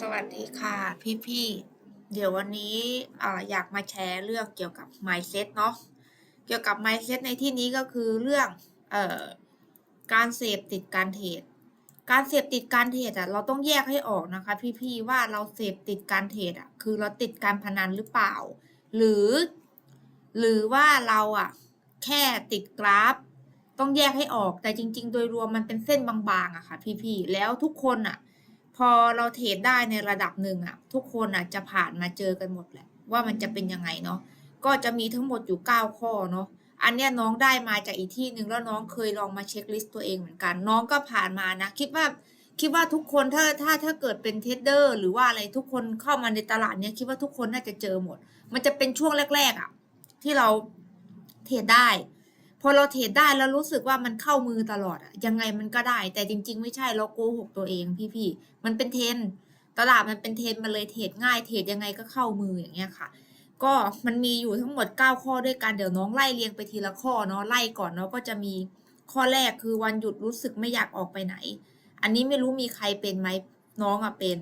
สวัสดีค่ะ พี่ๆ เดี๋ยววันนี้ออยากมาแชร์เรื่องเกี่ยวกับ mindset เนาะเกี่ยวกับ mindset ในที่นี้ก็คือเรื่องออการเสพติดการเทรดการเสพติดการเทรดอะเราต้องแยกให้ออกนะคะ พี่ๆว่าเราเสพติดการเทรดอะคือเราติดการพนันหรือเปล่า หรือ หรือว่าเราอะแค่ติดกราฟ ต้องแยกให้ออกแต่จริง ๆ โดยรวมมันเป็นเส้นบางๆอะค่ะ พี่ๆแล้วทุกคนอะ พอเราเทรดได้ในระดับหนึ่งอะทุกคนอะจะผ่านมาเจอกันหมดแหละ ว่ามันจะเป็นยังไงเนาะก็จะมีทั้งหมดอยู่ 9 ข้อเนาะอันเนี้ยน้องได้มาจากอีกที่หนึ่งแล้วน้องเคยลองมาเช็คลิสต์ตัวเองเหมือนกัน น้องก็ผ่านมานะ คิดว่าคิดว่าทุกคนถ้าถ้าถ้าเกิดเป็นเทรดเดอร์ หรือว่าอะไรทุกคนเข้ามาในตลาดเนี้ยคิดว่าทุกคนน่าจะเจอหมด มันจะเป็นช่วงแรก ๆอะที่เราเทรดได้ พอเราเทรดได้แล้วรู้สึกว่ามันเข้ามือตลอดอะยังไงมันก็ได้ แต่จริง ๆ ไม่ใช่เราโกหกตัวเองพี่ๆมันเป็นเทรนตลาดมันเป็นเทรนมันเลยเทรดง่ายเทรดยังไงก็เข้ามืออย่างเงี้ยค่ะ ก็มันมีอยู่ทั้งหมด 9 ข้อด้วยกันเดี๋ยวน้องไล่เรียงไปทีละข้อเนาะไล่ก่อนเนาะก็จะมีข้อแรกคือวันหยุดรู้สึกไม่อยากออกไปไหน อันนี้ไม่รู้มีใครเป็นไหมน้องอะเป็น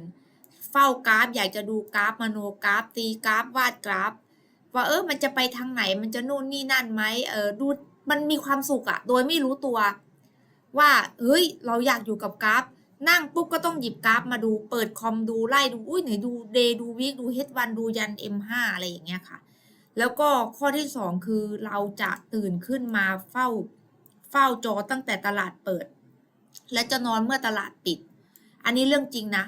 เฝ้ากราฟอยากจะดูกราฟมโนกราฟ ตีกราฟวาดกราฟ ว่าเออมันจะไปทางไหนมันจะนู่นนี่นั่นไหมเออดู มันมีความสุขอะโดยไม่รู้ตัว ว่าเฮ้ย เราอยากอยู่กับกราฟ นั่งปุ๊บก็ต้องหยิบกราฟมาดูเปิดคอมดูไล่ดูอุ้ยไหนดูเดย์ดูวีคดูเฮดวันดูยัน M5 อะไรอย่างเงี้ยค่ะ แล้วก็ข้อที่สองคือเราจะตื่นขึ้นมาเฝ้าเฝ้าจอตั้งแต่ตลาดเปิด และจะนอนเมื่อตลาดปิด อันนี้เรื่องจริงนะ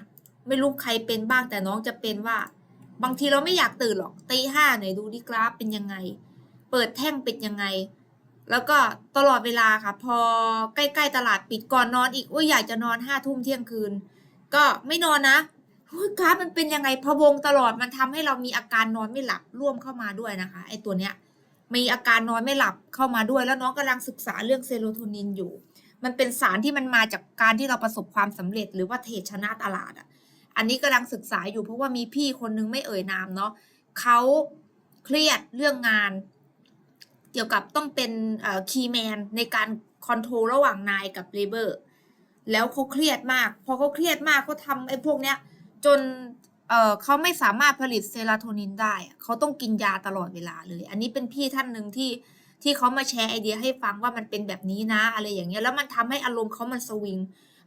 ไม่รู้ใครเป็นบ้างแต่น้องจะเป็นว่า บางทีเราไม่อยากตื่นหรอกตีห้าไหนดูดิกราฟเป็นยังไง เปิดแท่งเป็นยังไง แล้วก็ตลอดเวลาค่ะ พอใกล้ๆตลาดปิดก่อนนอนอีกอุ้ยอยากจะนอนห้าทุ่มเที่ยงคืน ก็ไม่นอนนะหุ้ยกราฟมันเป็นยังไงพะวงตลอดมันทำให้เรามีอาการนอนไม่หลับร่วมเข้ามาด้วยนะคะ ไอตัวเนี้ยมีอาการนอนไม่หลับเข้ามาด้วย แล้วน้องกำลังศึกษาเรื่องเซโรโทนินอยู่ มันเป็นสารที่มันมาจากการที่เราประสบความสำเร็จ หรือว่าเทรดชนะตลาดอะ อันนี้กำลังศึกษาอยู่เพราะว่ามีพี่คนนึงไม่เอ่ยนามเนาะเขาเครียดเรื่องงาน เกี่ยวกับต้องเป็นคีย์แมนในการคอนโทรลระหว่างนายกับเลเบอร์แล้วเขาเครียดมาก พอเขาเครียดมากเขาทำไอ้พวกเนี้ย จนเออเขาไม่สามารถผลิตเซโรโทนินได้ เขาต้องกินยาตลอดเวลาเลย อันนี้เป็นพี่ท่านหนึ่งที่ที่เขามาแชร์ไอเดียให้ฟังว่ามันเป็นแบบนี้นะ อะไรอย่างเงี้ย แล้วมันทำให้อารมณ์เขามันสวิง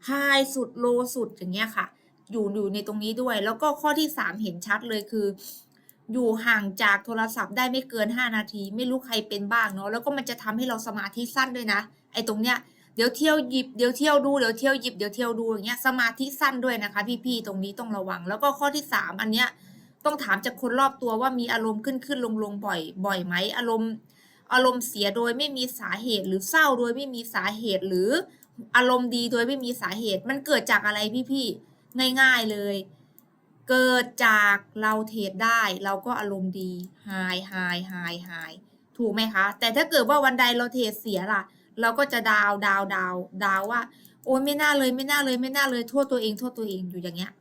ไฮสุดโลสุดอย่างเงี้ยค่ะ อยู่อยู่ในตรงนี้ด้วย แล้วก็ข้อที่สามเห็นชัดเลยคือ อยู่ห่างจากโทรศัพท์ได้ไม่เกิน 5 นาที ไม่รู้ใครเป็นบ้างเนาะแล้วก็มันจะทำให้เราสมาธิสั้นด้วยนะ ไอ้ตรงเนี้ยเดี๋ยวเที่ยวหยิบเดี๋ยวเที่ยวดูเดี๋ยวเที่ยวหยิบเดี๋ยวเที่ยวดูอย่างเงี้ยสมาธิสั้นด้วยนะคะ พี่ๆตรงนี้ต้องระวัง แล้วก็ข้อที่สามอันเนี้ยต้องถามจากคนรอบตัวว่ามีอารมณ์ขึ้นขึ้นลงลงบ่อยบ่อยไหมอารมณ์อารมณ์เสียโดยไม่มีสาเหตุหรือเศร้าโดยไม่มีสาเหตุหรืออารมณ์ดีโดยไม่มีสาเหตุ มันเกิดจากอะไรพี่ๆง่าย ๆเลย เกิดจากเราเทรดได้เราก็อารมณ์ดีไฮไฮไฮไฮถูกไหมคะ แต่ถ้าเกิดว่าวันใดเราเทรดเสียล่ะ เราก็จะดาวดาวดาวดาวว่า โอ้ยไม่น่าเลยไม่น่าเลยไม่น่าเลยโทษตัวเองโทษตัวเองอยู่อย่างเงี้ย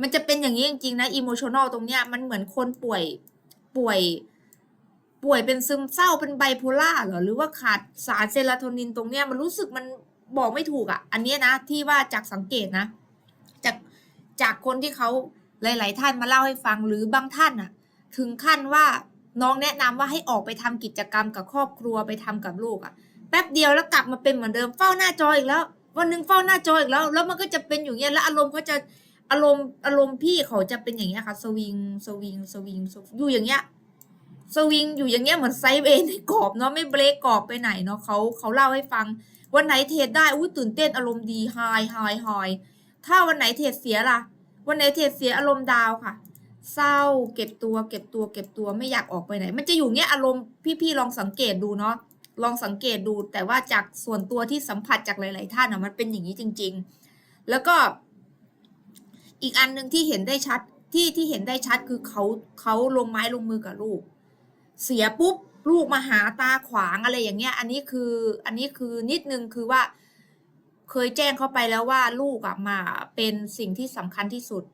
มันจะเป็นอย่างนี้จริงๆนะอิโมชันอลตรงเนี้ยมันเหมือนคนป่วยป่วย ป่วยเป็นซึมเศร้าเป็นไบโพล่าเหรอหรือว่าขาดสารเซโรโทนินตรงเนี้ยมันรู้สึกมันบอกไม่ถูกอะ่ะ อันเนี้ยนะที่ว่าจากสังเกตนะ จากจากคนที่เขา หลาย ๆ ท่านมาเล่าให้ฟังหรือบางท่านอะ ถึงขั้นว่าน้องแนะนำว่าให้ออกไปทำกิจกรรมกับครอบครัวไปทำกับลูกอะ แป๊บเดียวแล้วกลับมาเป็นเหมือนเดิมเฝ้าหน้าจออีกแล้ว วันหนึ่งเฝ้าหน้าจออีกแล้ว แล้วมันก็จะเป็นอย่างเงี้ยแล้วอารมณ์เขาจะอารมณ์อารมณ์พี่เขาจะเป็นอย่างเงี้ยค่ะสวิงสวิงสวิงอยู่อย่างเงี้ยสวิงอยู่อย่างเงี้ยเหมือนไซเวย์ในกรอบเนาะไม่เบรกกรอบไปไหนเนาะเขาเขาเล่าให้ฟัง วันไหนเทรดได้อุ้ยตื่นเต้นอารมณ์ดีไฮไฮไฮถ้าวันไหนเทรดเสียล่ะ วันไหนเทรดเสียอารมณ์ดาวค่ะ เศร้าเก็บตัว เก็บตัว เก็บตัวไม่อยากออกไปไหน มันจะอยู่เงี้ยอารมณ์พี่ๆลองสังเกตดูเนาะลองสังเกตดูแต่ว่าจากส่วนตัวที่สัมผัสจากหลาย ๆ ท่านอะมันเป็นอย่างนี้จริง ๆ แล้วก็อีกอันหนึ่งที่เห็นได้ชัดที่ที่เห็นได้ชัดคือเขาเขาลงไม้ลงมือกับลูก เสียปุ๊บลูกมาหาตาขวางอะไรอย่างเงี้ย อันนี้คืออันนี้คือนิดนึงคือว่า เคยแจ้งเขาไปแล้วว่าลูกอะมาเป็นสิ่งที่สำคัญที่สุด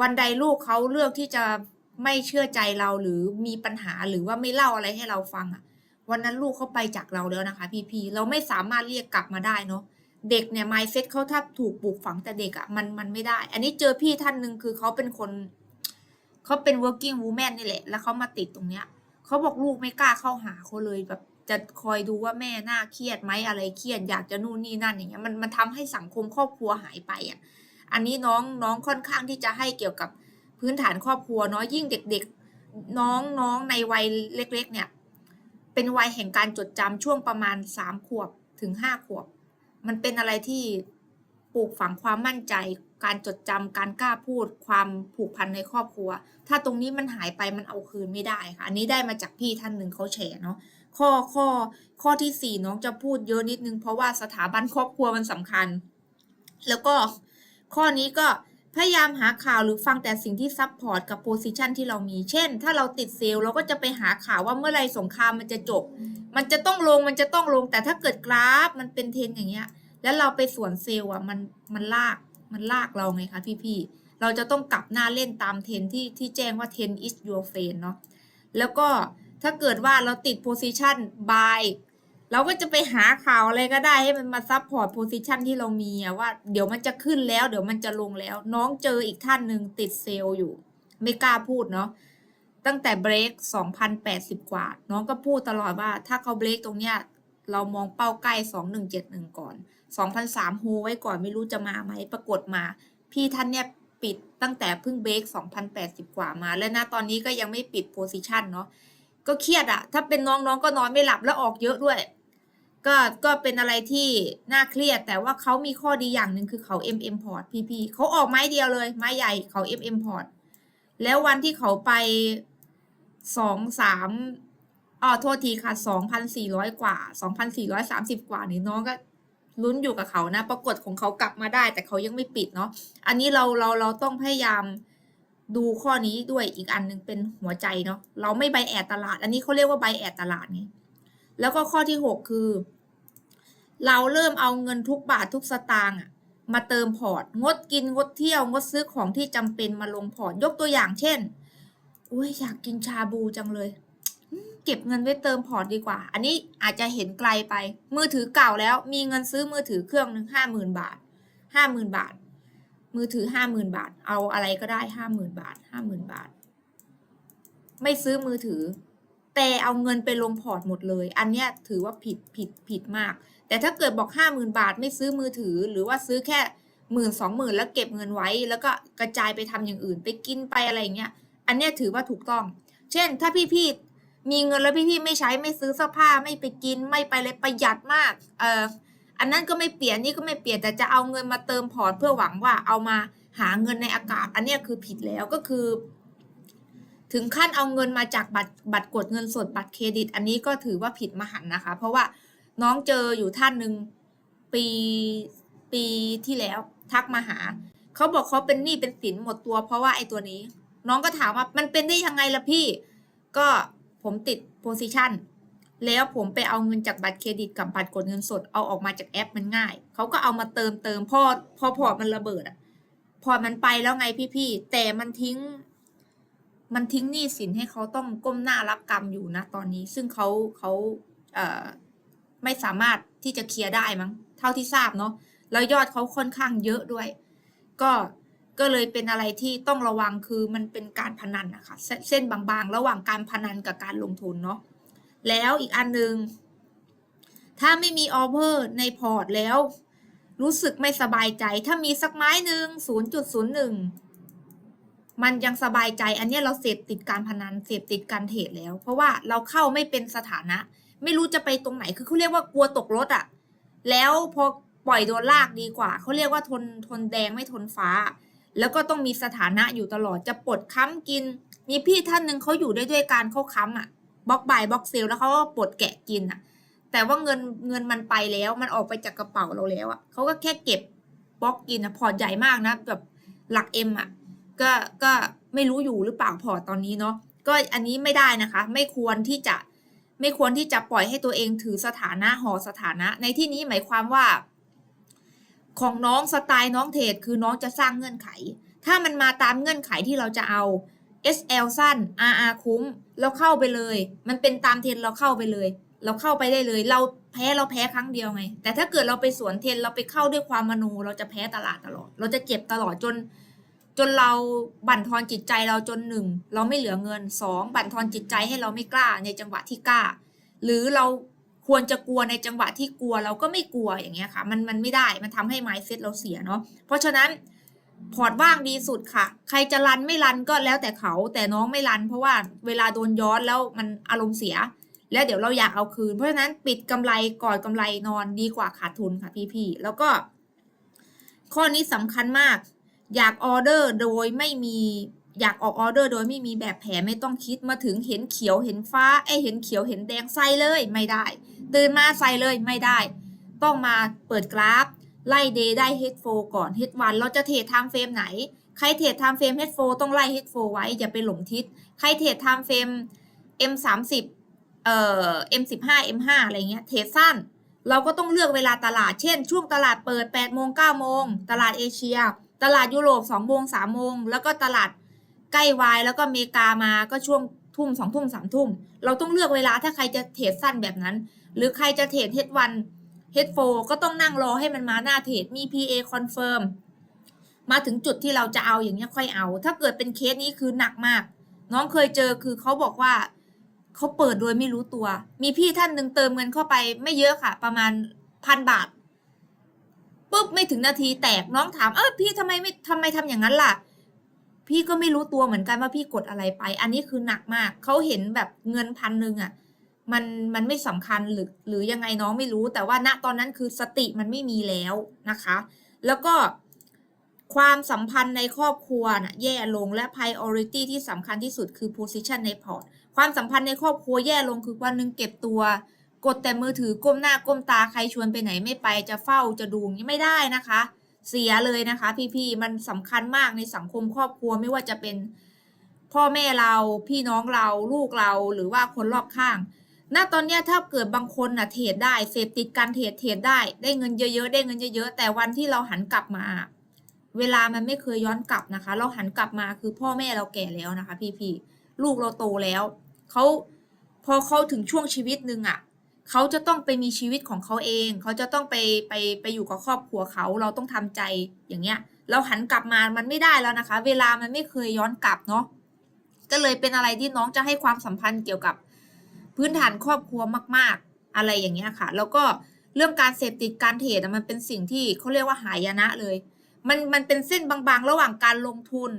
วันใดลูกเขาเลือกที่จะไม่เชื่อใจเราหรือมีปัญหาหรือว่าไม่เล่าอะไรให้เราฟังอะวันนั้นลูกเขาไปจากเราแล้วนะคะ พี่ๆเราไม่สามารถเรียกกลับมาได้เนาะเด็กเนี่ย mindset เขาถ้าถูกปลูกฝังแต่เด็กอะ่ะมันมันไม่ได้ อันนี้เจอพี่ท่านหนึ่งคือเขาเป็นคนเขาเป็น working woman นี่แหละ แล้วเขามาติดตรงเนี้ยเขาบอกลูกไม่กล้าเข้าหาเขาเลยแบบ จะคอยดูว่าแม่หน่าเครียดไหมอะไรเครียดอยากจะนู่นนี่นั่นอย่างเงี้ยมันมันทำให้สังคมครอบครัวหายไปอะอันนี้น้องน้องค่อนข้างที่จะให้เกี่ยวกับพื้นฐานครอบครัวเนาะยิ่งเด็ก ๆ น้องน้องในวัยเล็ก ๆ เนี่ย เป็นวัยแห่งการจดจำช่วงประมาณสามขวบถึงห้าขวบ มันเป็นอะไรที่ปลูกฝังความมั่นใจ การจดจำการกล้าพูด ความผูกพันในครอบครัว ถ้าตรงนี้มันหายไปมันเอาคืนไม่ได้ค่ะอันนี้ได้มาจากพี่ท่านหนึ่งเขาแชร์เนาะ ข้อข้อข้อที่สี่น้องจะพูดเยอะนิดนึง เพราะว่าสถาบันครอบครัวมันสำคัญ แล้วก็ข้อนี้ก็พยายามหาข่าวหรือฟังแต่สิ่งที่ซับพอร์ตกับโพซิชันที่เรามี เช่น ถ้าเราติดเซลล์เราก็จะไปหาข่าวว่าเมื่อไรสงครามมันจะจบ มันจะต้องลงมันจะต้องลง แต่ถ้าเกิดกราฟมันเป็นเทนอย่างเงี้ย แล้วเราไปสวนเซลล์อะมันมันลากมันลากเราไงคะพี่ๆ เราจะต้องกลับหน้าเล่นตามเทนที่ที่แจ้งว่าเทน is your friend เนาะ แล้วก็ ถ้าเกิดว่าเราติด position buy เราก็จะไปหาข่าวอะไรก็ได้ให้มันมาซับพอร์ตโพซิชันที่เรามีอะว่าเดี๋ยวมันจะขึ้นแล้วเดี๋ยวมันจะลงแล้ว น้องเจออีกท่านหนึ่งติดเซลล์อยู่ ไม่กล้าพูดเนาะตั้งแต่เบรก2,080 กว่า น้องก็พูดตลอดว่า ถ้าเขาเบรกตรงเนี้ยเรามองเป้าใกล้ 2171 ก่อน 2,003โฮไว้ก่อนไม่รู้จะมาไหมปรากฏมา พี่ท่านเนี่ยปิดตั้งแต่เพิ่งเบรก2,080 กว่ามา และนะตอนนี้ก็ยังไม่ปิดโพซิชันเนาะ ก็เครียดอะถ้าเป็นน้องๆก็นอนไม่หลับแล้วออกเยอะด้วย ก็ก็เป็นอะไรที่น่าเครียด แต่ว่าเขามีข้อดีอย่างหนึ่งคือเขา MM port PP เขาออกไม้เดียวเลย ไม้ใหญ่เขา MM port แล้ววันที่เขาไปสองสามอ๋อโทษทีค่ะสองพันสี่ร้อยกว่าสองพันสี่ร้อยสามสิบกว่านี่น้องก็ลุ้นอยู่กับเขานะ ปรากฏของเขากลับมาได้ แต่เขายังไม่ปิดเนาะอันนี้เราเราเราต้องพยายาม ดูข้อนี้ด้วยอีกอันหนึ่งเป็นหัวใจเนาะเราไม่ใบแอดตลาด อันนี้เขาเรียกว่าใบแอดตลาดนี่แล้วก็ข้อที่ 6 คือ เราเริ่มเอาเงินทุกบาททุกสตางค์มาเติมพอร์ต งดกินงดเที่ยว งดซื้อของที่จำเป็นมาลงพอร์ต ยกตัวอย่างเช่นอุ้ยอยากกินชาบูจังเลย เก็บเงินไว้เติมพอร์ตดีกว่า อันนี้อาจจะเห็นไกลไป มือถือเก่าแล้ว มีเงินซื้อมือถือเครื่องหนึ่งห้าหมื่นบาทห้าหมื่นบาท มือถือห้าหมื่นบาท เอาอะไรก็ได้ห้าหมื่นบาทห้าหมื่นบาท ไม่ซื้อมือถือ แต่เอาเงินไปลงพอร์ตหมดเลย อันเนี้ยถือว่าผิดผิดผิดมาก แต่ถ้าเกิดบอกห้าหมื่นบาท ไม่ซื้อมือถือ หรือว่าซื้อแค่หมื่นสองหมื่นแล้วเก็บเงินไว้ แล้วก็กระจายไปทำอย่างอื่น ไปกินไปอะไรอย่างเงี้ย อันเนี้ยถือว่าถูกต้อง เช่น ถ้าพี่ๆมีเงินแล้วพี่ๆไม่ใช้ไม่ซื้อเสื้อผ้าไม่ไปกินไม่ไปเลยประหยัดมาก เออ อันนั้นก็ไม่เปลี่ยนนี่ก็ไม่เปลี่ยนแต่จะเอาเงินมาเติมพอร์ตเพื่อหวังว่าเอามาหาเงินในอากาศ อันนี้คือผิดแล้วก็คือ ถึงขั้นเอาเงินมาจากบัตรบัตรกดเงินสดบัตรเครดิต อันนี้ก็ถือว่าผิดมหันนะคะ เพราะว่าน้องเจออยู่ท่านหนึ่งปีปีที่แล้วทักมาหาเขาบอกเขาเป็นหนี้เป็นสินหมดตัว เพราะว่าไอ้ตัวนี้ น้องก็ถามว่ามันเป็นได้ยังไงล่ะพี่ ก็ผมติดโพซิชัน แล้วผมไปเอาเงินจากบัตรเครดิตกับบัตรกดเงินสดเอาออกมาจากแอปมันง่าย เขาก็เอามาเติมเติมพอพอพอมันระเบิดอะพอมันไปแล้วไงพี่ๆแต่มันทิ้ง มันทิ้งหนี้สินให้เขาต้องก้มหน้ารับกรรมอยู่นะตอนนี้ ซึ่งเขาเขาเอ่อไม่สามารถที่จะเคลียร์ได้มั้งเท่าที่ทราบเนาะแล้วยอดเขาค่อนข้างเยอะด้วย ก็ก็เลยเป็นอะไรที่ต้องระวังคือมันเป็นการพนันนะคะเส้นบางๆ ระหว่างการพนันกับการลงทุนเนาะ แล้วอีกอันหนึ่งถ้าไม่มีออเ e อร์ในพอร์ตแล้ว รู้สึกไม่สบายใจ ถ้ามีสักไม้หนึ่ง0.01 มันยังสบายใจ อันนี้เราเสพติดการพนันเสพติดการเทรดแล้ว เพราะว่าเราเข้าไม่เป็นสถานะ ไม่รู้จะไปตรงไหนคือเขาเรียกว่ากลัวตกรถอะ่ะ แล้วพอปล่อยโดนลากดีกว่าเขาเรียกว่าทนทนแดงไม่ทนฟ้า แล้วก็ต้องมีสถานะอยู่ตลอดจะปลดค้ำกิน มีพี่ท่านหนึ่งเขาอยู่ได้ด้วยการเขาค้ำอะ บล็อกบายบล็อกเซลแล้วเขาก็ปลดแกะกินอะแต่ว่าเงินเงินมันไปแล้วมันออกไปจากกระเป๋าเราแล้วอะเขาก็แค่เก็บบล็อกกินอะพอใหญ่มากนะแบบหลักเอ็มอะก็ก็ไม่รู้อยู่หรือเปล่าพอตตอนนี้เนาะก็อันนี้ไม่ได้นะคะ ไม่ควรที่จะไม่ควรที่จะปล่อยให้ตัวเองถือสถานะหอสถานะ ในที่นี้หมายความว่า ของน้องสไตล์น้องเทรดคือน้องจะสร้างเงื่อนไข ถ้ามันมาตามเงื่อนไขที่เราจะเอา SL สั้น RR คุ้ม เราเข้าไปเลย มันเป็นตามเทรนเราเข้าไปเลย เราเข้าไปได้เลย เราแพ้เราแพ้ครั้งเดียวไง แต่ถ้าเกิดเราไปสวนเทรนเราไปเข้าด้วยความมโนเราจะแพ้ตลาดตลอด เราจะเจ็บตลอดจน จนเราบั่นทอนจิตใจเราจนหนึ่งเราไม่เหลือเงินสองบั่นทอนจิตใจให้เราไม่กล้าในจังหวะที่กล้า หรือเราควรจะกลัวในจังหวะที่กลัวเราก็ไม่กลัวอย่างเงี้ยค่ะ มันมันไม่ได้มันทำให้ mindset เราเสียเนาะเพราะฉะนั้น พอร์ตว่างดีสุดค่ะ ใครจะรันไม่รันก็แล้วแต่เขาแต่น้องไม่รัน เพราะว่าเวลาโดนย้อนแล้วมันอารมณ์เสีย แล้วเดี๋ยวเราอยากเอาคืน เพราะฉะนั้นปิดกำไรก่อนกำไรนอนดีกว่าขาดทุนค่ะพี่ๆแล้วก็ ข้อนี้สำคัญมาก อยากออเดอร์โดยไม่มีอยากออกออเดอร์โดยไม่มีแบบแผนไม่ต้องคิดมาถึงเห็นเขียวเห็นฟ้าไอเห็นเขียวเห็นแดงใส่เลยไม่ได้ ตื่นมาใส่เลยไม่ได้ ต้องมาเปิดกราฟ ไล่เดย์ได้เฮดโฟก่อนเฮดวันเราจะเทรดไทม์เฟรมไหน ใครเทรดไทม์เฟรมเฮดโฟต้องไล่เฮดโฟไว้อย่าไปหลงทิศ ใครเทรดไทม์เฟรม M 3 0 เอ่อ M 1 5 M 5 อะไรเงี้ย เทรดสั้น เราก็ต้องเลือกเวลาตลาด เช่น ช่วงตลาดเปิด8โมง9โมง ตลาดเอเชีย ตลาดยุโรป2โมง3โมง แล้วก็ตลาดใกล้วายแล้วก็อเมริกามาก็ช่วงทุ่ม2ทุ่ม3ทุ่ม เราต้องเลือกเวลาถ้าใครจะเทรดสั้นแบบนั้น หรือใครจะเทรดเฮดวัน ฮดโฟก็ต้องนั่งรอให้มันมาหน้าเทรดมี PA confirm มาถึงจุดที่เราจะเอาอย่างเงี้ยค่อยเอา ถ้าเกิดเป็นเคสนี้คือหนักมาก น้องเคยเจอคือเขาบอกว่าเขาเปิดโดยไม่รู้ตัว มีพี่ท่านหนึ่งเติมเงินเข้าไปไม่เยอะค่ะ ประมาณพันบาทปุ๊บไม่ถึงนาทีแตกน้องถามเออพี่ทำไมไม่ทำไมทำอย่างนั้นล่ะ พี่ก็ไม่รู้ตัวเหมือนกันว่าพี่กดอะไรไป อันนี้คือหนักมากเขาเห็นแบบเงินพันหนึ่งอะ มันมันไม่สำคัญหรือหรือยังไงน้องไม่รู้ แต่ว่าณตอนนั้นคือสติมันไม่มีแล้วนะคะ แล้วก็ความสัมพันธ์ในครอบครัวนะแย่ลงและ priority ที่สำคัญที่สุดคือ position ในพอร์ต ความสัมพันธ์ในครอบครัวแย่ลงคือวันหนึ่งเก็บตัว กดแต่มือถือก้มหน้าก้มตาใครชวนไปไหนไม่ไปจะเฝ้าจะดูงี้ไม่ได้นะคะ เสียเลยนะคะ พี่ๆมันสำคัญมากในสังคมครอบครัวไม่ว่าจะเป็น พ่อแม่เราพี่น้องเราลูกเราหรือว่าคนรอบข้าง ณตอนเนี้ยถ้าเกิดบางคนน่ะเทรดได้เสพติดการเทรดเทรดได้ได้เงินเยอะๆได้เงินเยอะๆแต่วันที่เราหันกลับมา เวลามันไม่เคยย้อนกลับนะคะ เราหันกลับมาคือพ่อแม่เราแก่แล้วนะคะ พี่ๆลูกเราโตแล้วเขาพอเขาถึงช่วงชีวิตหนึ่งอะ่ะเขาจะต้องไปมีชีวิตของเขาเอง เขาจะต้องไปไปไปอยู่กับครอบครัวเขา เราต้องทำใจอย่างเงี้ย เราหันกลับมา มันไม่ได้แล้วนะคะ เวลามันไม่เคยย้อนกลับเนาะ ก็เลยเป็นอะไรที่น้องจะให้ความสัมพันธ์เกี่ยวกับ พื้นฐานครอบครัวมาก ๆ อะไรอย่างเงี้ยค่ะ แล้วก็เรื่องการเสพติดการเทรดมันเป็นสิ่งที่เขาเรียกว่าหายนะเลย มันมันเป็นเส้นบางๆ ระหว่างการลงทุน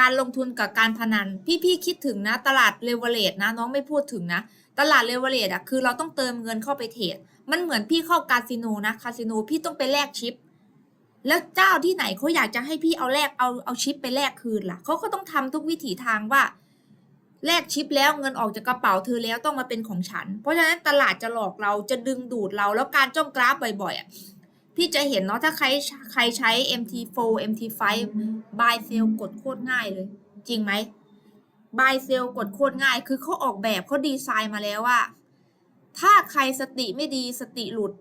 การลงทุนกับการพนัน พี่ๆคิดถึงนะ ตลาดเลเวลเลตนะน้องไม่พูดถึงนะ ตลาดเลเวลเลตอะคือเราต้องเติมเงินเข้าไปเทรดมันเหมือนพี่เข้าคาสิโนนะคาสิโนพี่ต้องไปแลกชิป แล้วเจ้าที่ไหนเขาอยากจะให้พี่เอาแลกเอาเอาชิปไปแลกคืนล่ะเขาก็ต้องทำทุกวิถีทางว่า แลกชิปแล้วเงินออกจากกระเป๋าเธอแล้วต้องมาเป็นของฉัน เพราะฉะนั้นตลาดจะหลอกเราจะดึงดูดเราแล้วการจ้องกราฟบ่อยๆอะพี่จะเห็นเนาะถ้าใครใครใช้ MT4 MT5 buy sell กดโคตรง่ายเลย จริงไหม buy sell กดโคตรง่าย คือเขาออกแบบเขาดีไซน์มาแล้วว่า ถ้าใครสติไม่ดีสติหลุด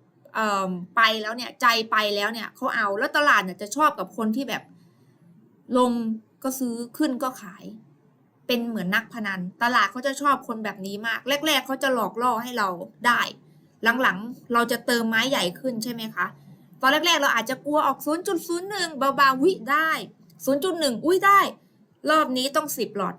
ไปแล้วเนี่ยใจไปแล้วเนี่ยเขาเอาแล้วตลาดเนี่ยจะชอบกับคนที่แบบลงก็ซื้อขึ้นก็ขาย เป็นเหมือนนักพนัน ตลาดเขาจะชอบคนแบบนี้มาก แรก ๆเขาจะหลอกล่อให้เราได้ หลังๆ เราจะเติมไม้ใหญ่ขึ้นใช่ไหมคะ ตอนแรกๆ เราอาจจะกลัวออก 0.01 เบาๆวิได้ 0.1 อุ้ยได้ รอบนี้ต้อง 10 หลอด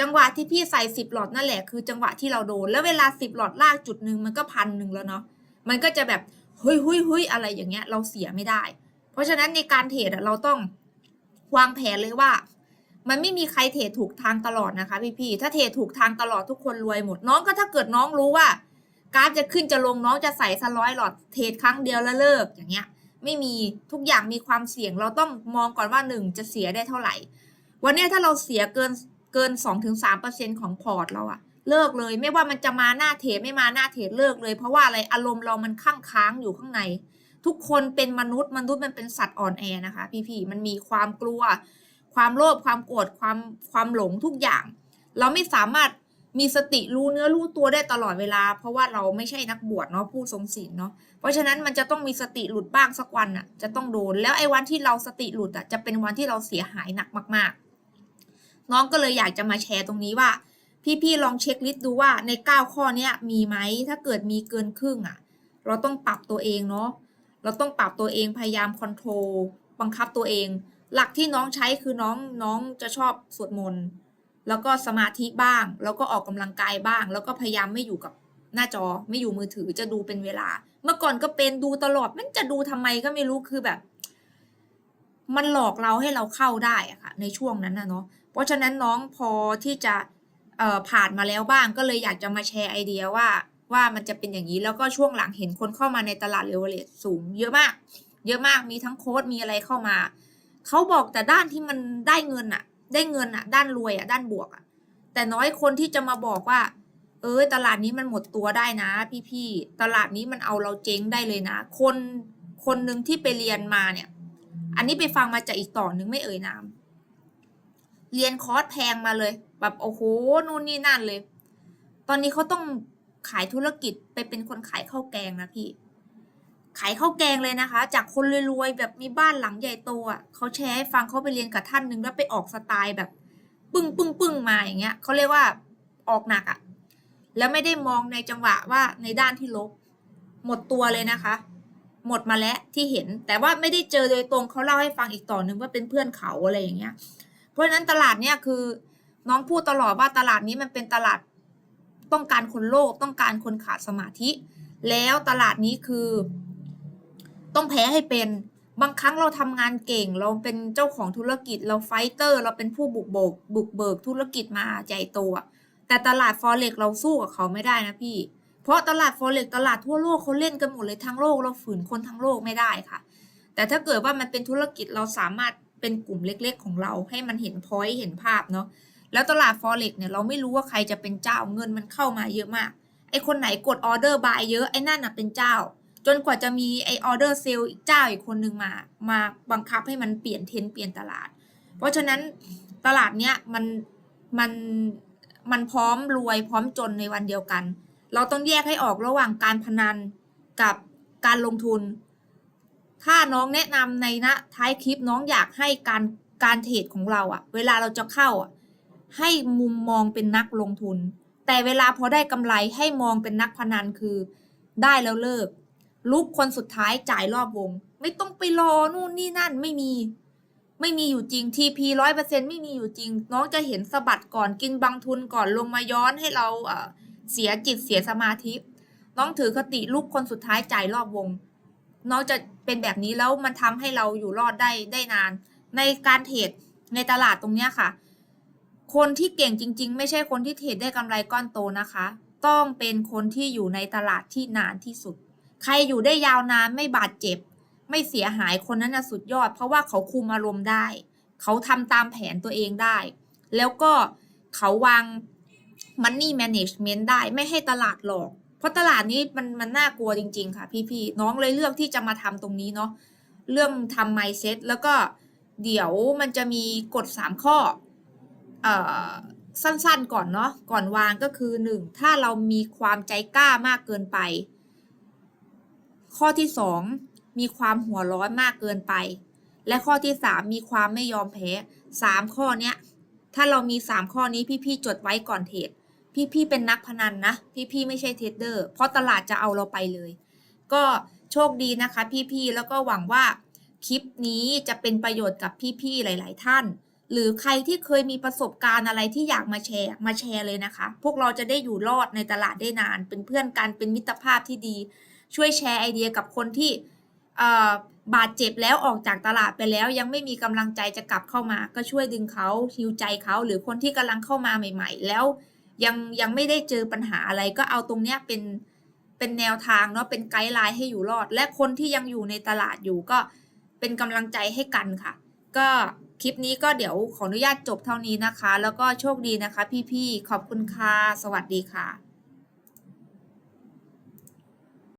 จังหวะที่พี่ใส่ 10 หลอดนั่นแหละคือจังหวะที่เราโดน แล้วเวลา 10 หลอดลากจุดหนึ่งมันก็พันหนึ่งแล้วเนาะ มันก็จะแบบเฮ้ยหุยหุยอะไรอย่างเงี้ยเราเสียไม่ได้ เพราะฉะนั้นในการเทรดเราต้องวางแผนเลยว่า มันไม่มีใครเทรดถูกทางตลอดนะคะพี่ๆถ้าเทรดถูกทางตลอดทุกคนรวยหมด น้องก็ถ้าเกิดน้องรู้ว่า กราฟจะขึ้นจะลงน้องจะใส่สร้อยหลอดเทรดครั้งเดียวแล้วเลิกอย่างเงี้ย ไม่มีทุกอย่างมีความเสี่ยง เราต้องมองก่อนว่าหนึ่งจะเสียได้เท่าไหร่ วันนี้ถ้าเราเสียเกินเกินสองถึงสามเปอร์เซ็นของพอร์ตเราอะเลิกเลย ไม่ว่ามันจะมาหน้าเทรดไม่มาหน้าเทรดเลิกเลย เพราะว่าอะไรอารมณ์เรามันข้างค้างอยู่ข้างใน ทุกคนเป็นมนุษย์มนุษย์มันเป็นสัตว์อ่อนแอนะคะ พี่ๆมันมีความกลัว ความโลภความโกรธความความหลงทุกอย่าง เราไม่สามารถมีสติรู้เนื้อรู้ตัวได้ตลอดเวลา เพราะว่าเราไม่ใช่นักบวชเนาะผู้ทรงศีลเนาะเพราะฉะนั้นมันจะต้องมีสติหลุดบ้างสักวันอะจะต้องโดนแล้วไอ้วันที่เราสติหลุดอะจะเป็นวันที่เราเสียหายหนักมาก ๆ น้องก็เลยอยากจะมาแชร์ตรงนี้ว่า พี่ๆลองเช็คลิสต์ดูว่าใน 9 ข้อเนี้ยมีไหมถ้าเกิดมีเกินครึ่งอะ เราต้องปรับตัวเองเนาะเราต้องปรับตัวเองพยายามคอนโทรลบังคับตัวเอง หลักที่น้องใช้คือน้องน้องจะชอบสวดมนต์แล้วก็สมาธิบ้าง แล้วก็ออกกำลังกายบ้าง แล้วก็พยายามไม่อยู่กับหน้าจอไม่อยู่มือถือจะดูเป็นเวลา เมื่อก่อนก็เป็นดูตลอดมันจะดูทำไมก็ไม่รู้คือแบบ มันหลอกเราให้เราเข้าได้อะค่ะในช่วงนั้นนะเนาะเพราะฉะนั้นน้องพอที่จะผ่านมาแล้วบ้างก็เลยอยากจะมาแชร์ไอเดียว่าว่ามันจะเป็นอย่างนี้แล้วก็ช่วงหลังเห็นคนเข้ามาในตลาดเลเวลเลสูง เยอะมาก เยอะมากมีทั้งโค้ดมีอะไรเข้ามา เขาบอกแต่ด้านที่มันได้เงินอะได้เงินอะด้านรวยอะด้านบวกอะแต่น้อยคนที่จะมาบอกว่า เออตลาดนี้มันหมดตัวได้นะ พี่ๆตลาดนี้มันเอาเราเจ๊งได้เลยนะ คนคนหนึ่งที่ไปเรียนมาเนี่ย อันนี้ไปฟังมาจากอีกต่อหนึ่งไม่เอ่ยนามเรียนคอร์สแพงมาเลย แบบโอ้โหนู่นนี่นั่นเลย ตอนนี้เขาต้องขายธุรกิจไปเป็นคนขายข้าวแกงนะพี่ ขายข้าวแกงเลยนะคะ จากคนรวยๆแบบมีบ้านหลังใหญ่โตอะเขาแชร์ให้ฟังเขาไปเรียนกับท่านหนึ่งแล้วไปออกสไตล์แบบ ปึ้งปึ้งปึ้งมาอย่างเงี้ยเขาเรียกว่าออกหนักอะ แล้วไม่ได้มองในจังหวะว่าในด้านที่ลบ หมดตัวเลยนะคะ หมดมาแล้วที่เห็น แต่ว่าไม่ได้เจอโดยตรงเขาเล่าให้ฟังอีกต่อหนึ่งว่าเป็นเพื่อนเขาอะไรอย่างเงี้ย เพราะฉะนั้นตลาดเนี่ยคือน้องพูดตลอดว่าตลาดนี้มันเป็นตลาดต้องการคนโลภต้องการคนขาดสมาธิ แล้วตลาดนี้คือ ต้องแพ้ให้เป็น บางครั้งเราทำงานเก่ง เราเป็นเจ้าของธุรกิจ เราไฟเตอร์ เราเป็นผู้บุกเบิกบุกเบิกธุรกิจมาใหญ่โตอะแต่ตลาดฟอเร็กเราสู้กับเขาไม่ได้นะพี่ เพราะตลาดฟอเร็กตลาดทั่วโลกเขาเล่นกันหมดเลยทั้งโลก เราฝืนคนทั้งโลกไม่ได้ค่ะ แต่ถ้าเกิดว่ามันเป็นธุรกิจเราสามารถเป็นกลุ่มเล็ก ๆ ของเราให้มันเห็นพอยต์เห็นภาพเนาะแล้วตลาดฟอเร็กเนี่ยเราไม่รู้ว่าใครจะเป็นเจ้าเงินมันเข้ามาเยอะมากไอคนไหนกดออเดอร์บายเยอะไอ้นั่นน่ะเป็นเจ้า จนกว่าจะมีไอออเดอร์เซลล์อีกเจ้าอีกคนหนึ่งมา มาบังคับให้มันเปลี่ยนเทนเปลี่ยนตลาด เพราะฉะนั้นตลาดเนี้ยมันมันมันพร้อมรวยพร้อมจนในวันเดียวกัน เราต้องแยกให้ออกระหว่างการพนันกับการลงทุน ถ้าน้องแนะนำในนะท้ายคลิปน้องอยากให้การการเทรดของเราอะเวลาเราจะเข้าอะให้มุมมองเป็นนักลงทุน แต่เวลาพอได้กำไรให้มองเป็นนักพนันคือได้แล้วเลิก ลุกคนสุดท้ายจ่ายรอบวง ไม่ต้องไปรอนู่นนี่นั่นไม่มี ไม่มีอยู่จริง TP ร้อยเปอร์เซ็นไม่มีอยู่จริง น้องจะเห็นสะบัดก่อนกินบังทุนก่อนลงมาย้อนให้เราเสียจิตเสียสมาธิ น้องถือคติลุกคนสุดท้ายจ่ายรอบวง น้องจะเป็นแบบนี้แล้วมันทำให้เราอยู่รอดได้ได้นาน ในการเทรดในตลาดตรงเนี้ยค่ะ คนที่เก่งจริง ๆ ไม่ใช่คนที่เทรดได้กำไรก้อนโตนะคะ ต้องเป็นคนที่อยู่ในตลาดที่นานที่สุด ใครอยู่ได้ยาวนานไม่บาดเจ็บ ไม่เสียหายคนนั้นนะสุดยอด เพราะว่าเขาคุมอารมณ์ได้ เขาทำตามแผนตัวเองได้ แล้วก็เขาวาง money management ได้ไม่ให้ตลาดหลอก เพราะตลาดนี้มันมันน่ากลัวจริง ๆ ค่ะ พี่ๆน้องเลยเลือกที่จะมาทำตรงนี้เนาะเรื่องทำ mindset แล้วก็เดี๋ยวมันจะมีกฎ 3 ข้อเออสั้นๆก่อนเนาะก่อนวางก็คือ 1 ถ้าเรามีความใจกล้ามากเกินไป ข้อที่ 2 มีความหัวร้อนมากเกินไป และข้อที่ 3 มีความไม่ยอมแพ้ 3 ข้อเนี้ย ถ้าเรามี 3 ข้อนี้พี่ๆจดไว้ก่อนเทรดพี่ๆเป็นนักพนันนะ พี่ๆไม่ใช่เทรดเดอร์ เพราะตลาดจะเอาเราไปเลย ก็โชคดีนะคะพี่ๆแล้วก็หวังว่าคลิปนี้จะเป็นประโยชน์กับพี่ๆหลาย ๆ ท่าน หรือใครที่เคยมีประสบการณ์อะไรที่อยากมาแชร์มาแชร์เลยนะคะ พวกเราจะได้อยู่รอดในตลาดได้นาน เป็นเพื่อนกันเป็นมิตรภาพที่ดี ช่วยแชร์ไอเดียกับคนที่บาดเจ็บแล้วออกจากตลาดไปแล้ว ยังไม่มีกำลังใจจะกลับเข้ามา ก็ช่วยดึงเขาฮิวใจเขาหรือคนที่กำลังเข้ามาใหม่ ๆ แล้วยังยังไม่ได้เจอปัญหาอะไรก็เอาตรงเนี้ยเป็นเป็นแนวทางเนาะเป็นไกด์ไลน์ให้อยู่รอด และคนที่ยังอยู่ในตลาดอยู่ก็เป็นกำลังใจให้กันค่ะ ก็คลิปนี้ก็เดี๋ยวขออนุญาตจบเท่านี้นะคะ แล้วก็โชคดีนะคะ พี่ๆขอบคุณค่ะสวัสดีค่ะ